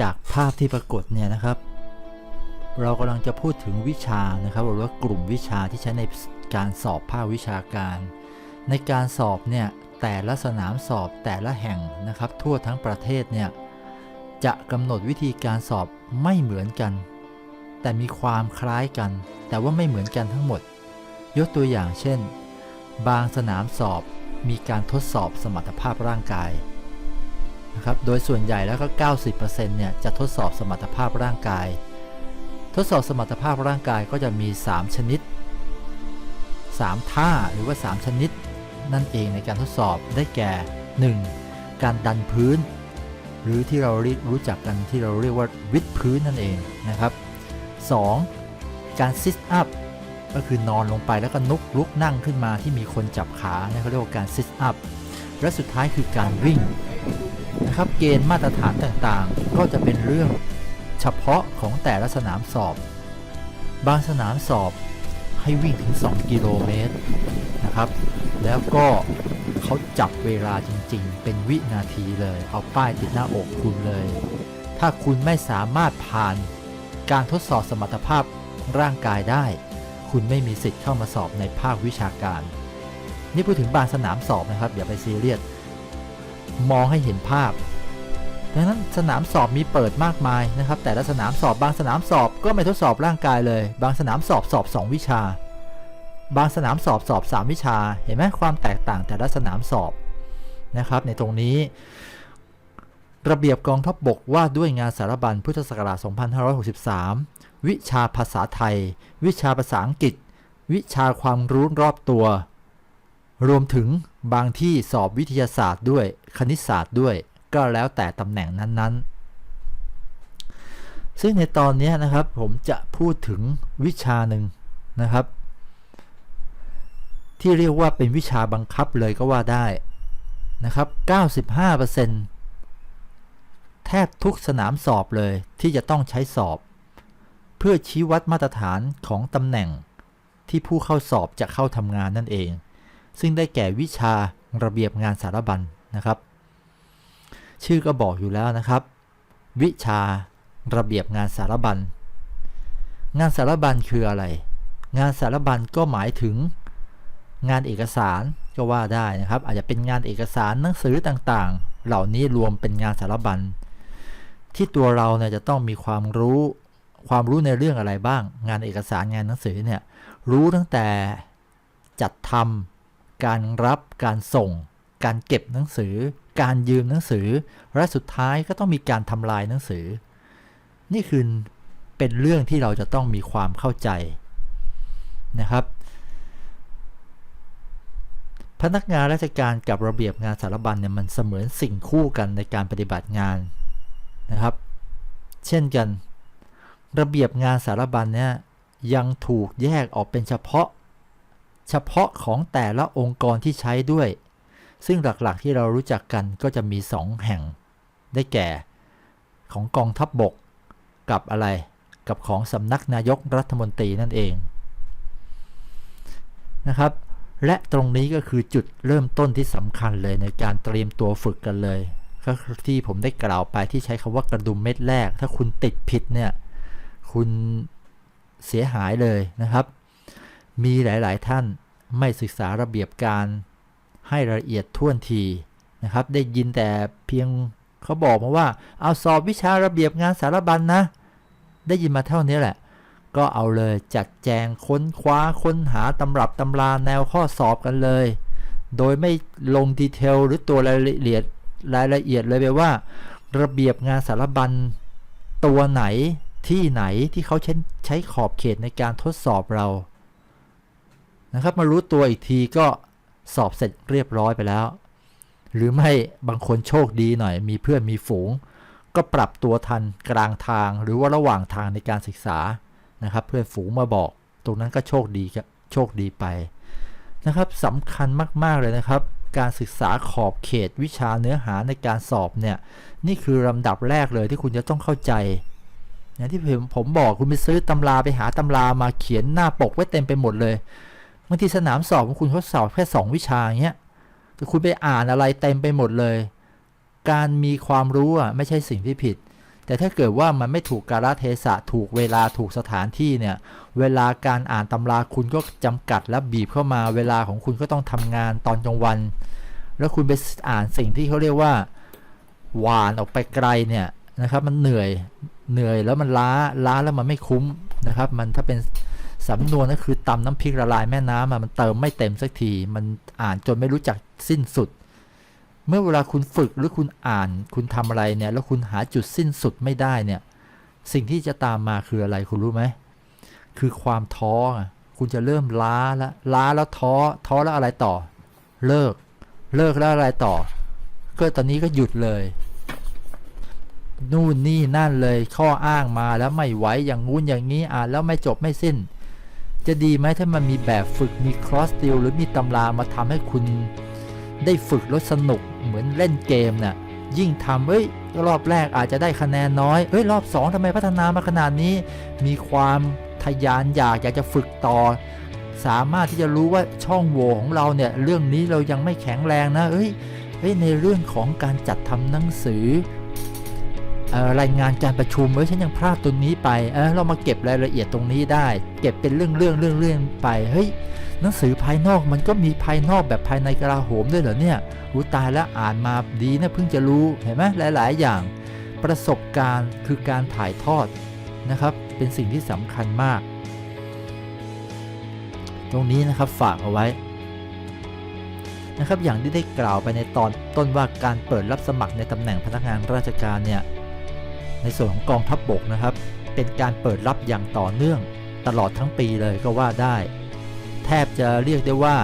จากภาพที่ปรากฏเนี่ยนะครับ เรากำลังจะพูดถึงวิชานะครับหรือว่ากลุ่มวิชาที่ใช้ในการสอบภาควิชาการ ในการสอบเนี่ยแต่ละสนามสอบแต่ละแห่งนะครับ ทั่วทั้งประเทศเนี่ยจะกำหนดวิธีการสอบไม่เหมือนกัน แต่มีความคล้ายกัน แต่ว่าไม่เหมือนกันทั้งหมด ยกตัวอย่างเช่น บางสนามสอบมีการทดสอบสมรรถภาพร่างกาย นะครับ โดยส่วนใหญ่แล้วก็ 90%เนี่ยจะทดสอบสมรรถภาพร่างกาย ทดสอบสมรรถภาพร่างกายก็จะมี 3 ชนิด 3 ท่าหรือว่า 3 ชนิด นั่นเองในการทดสอบได้แก่ 1. การดันพื้น หรือที่เราเรียกรู้จักกันที่เราเรียกว่าวิดพื้นนั่นเองนะครับ 2. การซิทอัพก็คือนอนลงไปแล้วก็นุกลุกนั่งขึ้นมาที่มีคนจับขาเนี่ยเขาเรียกว่าการซิทอัพและสุดท้ายคือการวิ่ง นะครับเกณฑ์มาตรฐานต่างๆ ก็จะเป็นเรื่องเฉพาะของแต่ละสนามสอบ บางสนามสอบให้วิ่งถึง 2 กิโลเมตรนะครับ แล้วก็เขาจับเวลาจริงๆ เป็นวินาทีเลย เอาป้ายติดหน้าอกคุณเลย ถ้าคุณไม่สามารถผ่านการทดสอบสมรรถภาพร่างกายได้ คุณไม่มีสิทธิ์เข้ามาสอบในภาควิชาการ นี่พูดถึงบางสนามสอบนะครับ อย่าไปซีเรียส มองให้เห็นภาพ ดังนั้นสนามสอบมีเปิดมากมายนะครับ แต่ละสนามสอบบางสนามสอบก็ไม่ทดสอบร่างกายเลย บางสนามสอบสอบ 2 วิชา บางสนามสอบสอบ 3 วิชา เห็นไหมความแตกต่างแต่ละสนามสอบนะครับ ในตรงนี้ ระเบียบกองทัพบบกว่าด้วยงานสารบัญพุทธศักราช 2563 วิชาภาษาไทย วิชาภาษาอังกฤษ วิชาความรู้รอบตัว รวมถึง บางที่สอบวิทยาศาสตร์ด้วยคณิตศาสตร์ด้วย ก็แล้วแต่ตำแหน่งนั้นๆ ซึ่งในตอนนี้นะครับผมจะพูดถึงวิชาหนึ่งนะครับ ที่เรียกว่าเป็นวิชาบังคับเลยก็ว่าได้นะครับ 95%แทบทุกสนามสอบเลยที่จะต้องใช้สอบ เพื่อชี้วัดมาตรฐานของตำแหน่งที่ผู้เข้าสอบจะเข้าทำงานนั่นเอง ซึ่งได้แก่วิชาระเบียบงานสารบัญนะครับ ชื่อก็บอกอยู่แล้วนะครับ วิชาระเบียบงานสารบัญ งานสารบัญคืออะไร งานสารบัญก็หมายถึงงานเอกสารก็ว่าได้นะครับ อาจจะเป็นงานเอกสารหนังสือต่างๆ เหล่านี้รวมเป็นงานสารบัญ ที่ตัวเราเนี่ยจะต้องมีความรู้ความรู้ในเรื่องอะไรบ้าง งานเอกสารงานหนังสือเนี่ยรู้ตั้งแต่จัดทำ การรับการส่ง การเก็บหนังสือ การยืมหนังสือ และสุดท้ายก็ต้องมีการทำลายหนังสือ นี่คือเป็นเรื่องที่เราจะต้องมีความเข้าใจนะครับ พนักงานราชการกับระเบียบงานสารบัญเนี่ยมันเสมือนสิ่งคู่กันในการปฏิบัติงานนะครับ เช่นกัน ระเบียบงานสารบัญเนี่ยยังถูกแยกออกเป็นเฉพาะ เฉพาะของแต่ละองค์กรที่ใช้ด้วย ซึ่งหลักๆที่เรารู้จักกันก็จะมี 2 แห่ง ได้แก่ของกองทัพบบก กับอะไรกับของสำนักนายกรัฐมนตรีนั่นเองนะครับ และตรงนี้ก็คือจุดเริ่มต้นที่สำคัญเลยในการเตรียมตัวฝึกกันเลยก็ที่ผมได้กล่าวไปที่ใช้คำว่ากระดุมเม็ดแรก ถ้าคุณติดผิดเนี่ย คุณเสียหายเลยนะครับ มีหลายๆ ท่านไม่ศึกษาระเบียบการให้ละเอียดท่วนทีนะครับ ได้ยินแต่เพียงเขาบอกมาว่า เอาสอบวิชาระเบียบงานสารบัญนนะ ได้ยินมาเท่านี้แหละ ก็เอาเลยจัดแจงค้นคว้าค้นหาตำรับตำราแนวข้อสอบกันเลย โดยไม่ลงดีเทลหรือตัวรายละเอียดรายละเอียดเลยไปว่า ระเบียบงานสารบัญตัวไหนที่ไหนที่เขาใช้ใช้ขอบเขตในการทดสอบเรา นะครับ มารู้ตัวอีกทีก็สอบเสร็จเรียบร้อยไปแล้ว หรือไม่บางคนโชคดีหน่อย มีเพื่อนมีฝูง ก็ปรับตัวทันกลางทางหรือว่าระหว่างทางในการศึกษานะครับ เพื่อนฝูงมาบอก ตรงนั้นก็โชคดีโชคดีไปนะครับสำคัญมากๆเลยนะครับ การศึกษาขอบเขตวิชาเนื้อหาในการสอบเนี่ยนี่คือลำดับแรกเลยที่คุณจะต้องเข้าใจอย่างที่ผมผมบอกคุณไปซื้อตำราไปหาตำรามาเขียนหน้าปกไว้เต็มไปหมดเลย บางทีสนามสอบของคุณเขาสอบแค่2วิชาเงี้ยแต่คุณไปอ่านอะไรเต็มไปหมดเลย การมีความรู้อะไม่ใช่สิ่งที่ผิด แต่ถ้าเกิดว่ามันไม่ถูกกาลเทศะถูกเวลาถูกสถานที่เนี่ย เวลาการอ่านตำราคุณก็จำกัดและบีบเข้ามา เวลาของคุณก็ต้องทำงานตอนกลางวัน แล้วคุณไปอ่านสิ่งที่เขาเรียกว่าหวานออกไปไกลเนี่ยนะครับ มันเหนื่อยเหนื่อยแล้วมันล้าล้าแล้วมันไม่คุ้มนะครับ มันถ้าเป็น สำนวนก็คือตำน้ำพริกละลายแม่น้ำมันเติมไม่เต็มสักที มันอ่านจนไม่รู้จักสิ้นสุด เมื่อเวลาคุณฝึกหรือคุณอ่าน คุณทำอะไรเนี่ย แล้วคุณหาจุดสิ้นสุดไม่ได้เนี่ย สิ่งที่จะตามมาคืออะไรคุณรู้ไหม คือความท้อ คุณจะเริ่มล้าแล้วล้าแล้วท้อ ท้อแล้วอะไรต่อ เลิก เลิกแล้วอะไรต่อ ก็ตอนนี้ก็หยุดเลยนู่นนี่นั่นเลยข้ออ้างมาแล้วไม่ไหวอย่างงู้นอย่างนี้อ่านแล้วไม่จบไม่สิ้น จะดีไหมถ้ามันมีแบบฝึกมีครอสติลหรือมีตำรามาทำให้คุณได้ฝึกแล้วสนุกเหมือนเล่นเกมน่ะยิ่งทำเอ้ยรอบแรกอาจจะได้คะแนนน้อยเอ้ยรอบสองทำไมพัฒนามาขนาดนี้ มีความทะยานอยากอยากจะฝึกต่อ สามารถที่จะรู้ว่าช่องโหว่ของเราเนี่ยเรื่องนี้เรายังไม่แข็งแรงนะเอ้ยเอ้ยในเรื่องของการจัดทำหนังสือ รายงานการประชุมเอ้ฉันยังพลาดตรงนี้ไปเออเรามาเก็บรายละเอียดตรงนี้ได้ เก็บเป็นเรื่องเรื่องเรื่องเรื่องไปเฮ้ยหนังสือภายนอกมันก็มีภายนอกแบบภายในกระโหมด้วยเหรอเนี่ยรู้ตายแล้วอ่านมาดีนะเพิ่งจะรู้เห็นไหมหลาย ๆ อย่าง ประสบการณ์คือการถ่ายทอดนะครับ เป็นสิ่งที่สำคัญมาก ตรงนี้นะครับฝากเอาไว้นะครับอย่างที่ได้กล่าวไปในตอนต้นว่าการเปิดรับสมัครในตำแหน่งพนักงานราชการเนี่ย ในส่วนของกองทัพบบกนะครับ เป็นการเปิดรับอย่างต่อเนื่องตลอดทั้งปีเลยก็ว่าได้ แทบจะเรียกได้ว่า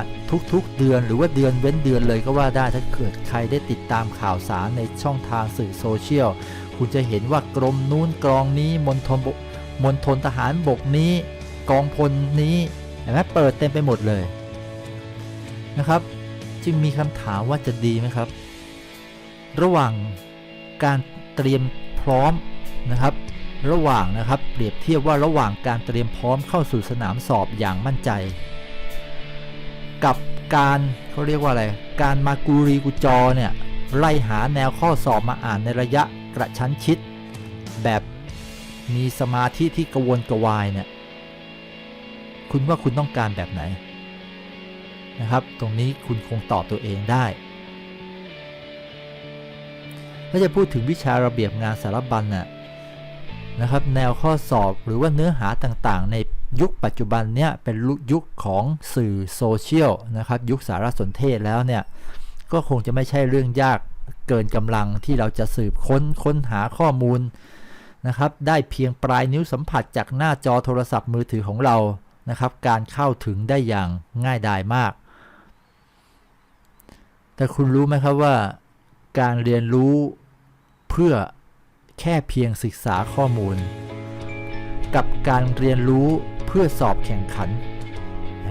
ทุกๆเดือนหรือว่าเดือนเว้นเดือนเลยก็ว่าได้ถ้าเกิดใครได้ติดตามข่าวสารในช่องทางสื่อโซเชียลคุณจะเห็นว่ากรมนู้นกองนี้มณฑลมณฑลทหารบกนี้กองพลนี้เห็นไหมเปิดเต็มไปหมดเลยนะครับ จึงมีคำถามว่าจะดีไหมครับ ระหว่างการเตรียมพร้อม นะครับ ระหว่างนะครับเปรียบเทียบว่าระหว่างการเตรียมพร้อมเข้าสู่สนามสอบอย่างมั่นใจ กับการเขาเรียกว่าอะไร การมากูรีกูจอเนี่ยไล่หาแนวข้อสอบมาอ่านในระยะกระชั้นชิด แบบมีสมาธิที่กระวนกระวายเนี่ยคุณว่าคุณต้องการแบบไหนนะครับ ตรงนี้คุณคงตอบตัวเองได้ถ้าจะพูดถึงวิชาระเบียบงานสารบัญน่ะ นะครับแนวข้อสอบหรือว่าเนื้อหาต่างๆ ในยุคปัจจุบันเนี่ยเป็นยุคของสื่อโซเชียลนะครับยุคสารสนเทศแล้วเนี่ยก็คงจะไม่ใช่เรื่องยากเกินกำลังที่เราจะสืบค้นค้นหาข้อมูลนะครับได้เพียงปลายนิ้วสัมผัสจากหน้าจอโทรศัพท์มือถือของเรานะครับการเข้าถึงได้อย่างง่ายดายมาก แต่คุณรู้ไหมครับว่าการเรียนรู้เพื่อ แค่เพียงศึกษาข้อมูล กับการเรียนรู้เพื่อสอบแข่งขัน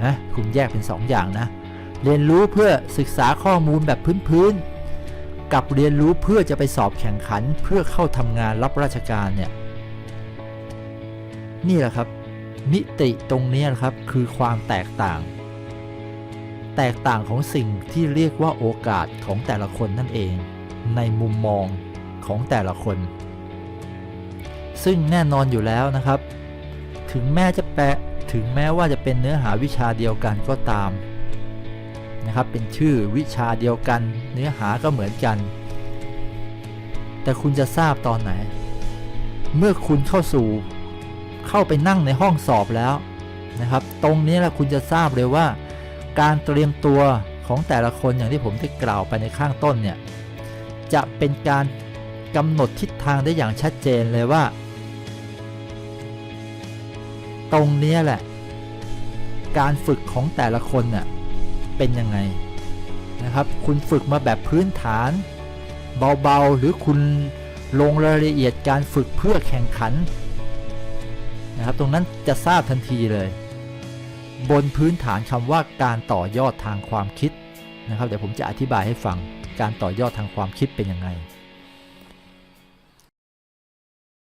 นะคุณแยกเป็น 2ออย่างนะ เรียนรู้เพื่อศึกษาข้อมูลแบบพื้นๆ กับเรียนรู้เพื่อจะไปสอบแข่งขัน เพื่อเข้าทำงานรับราชการเนี่ยนี่แหละครับ มิติตรงนี้นะครับคือความแตกต่าง แตกต่างของสิ่งที่เรียกว่าโอกาสของแต่ละคนนั่นเอง ในมุมมองของแต่ละคน ซึ่งแน่นอนอยู่แล้วนะครับ ถึงแม้จะแปะถึงแม้ว่าจะเป็นเนื้อหาวิชาเดียวกันก็ตามนะครับ เป็นชื่อวิชาเดียวกัน เนื้อหาก็เหมือนกัน แต่คุณจะทราบตอนไหน เมื่อคุณเข้าสู่ เข้าไปนั่งในห้องสอบแล้วนะครับ ตรงนี้แหละคุณจะทราบเลยว่า การเตรียมตัวของแต่ละคนอย่างที่ผมได้กล่าวไปในข้างต้นเนี่ย จะเป็นการกำหนดทิศทางได้อย่างชัดเจนเลยว่า ตรงนี้แหละ การฝึกของแต่ละคนน่ะเป็นยังไงนะครับ คุณฝึกมาแบบพื้นฐาน เบาๆ หรือคุณลงรายละเอียดการฝึกเพื่อแข่งขันนะครับ ตรงนั้นจะทราบทันทีเลย บนพื้นฐานคำว่าการต่อยอดทางความคิดนะครับเดี๋ยวผมจะอธิบายให้ฟังการต่อยอดทางความคิดเป็นยังไง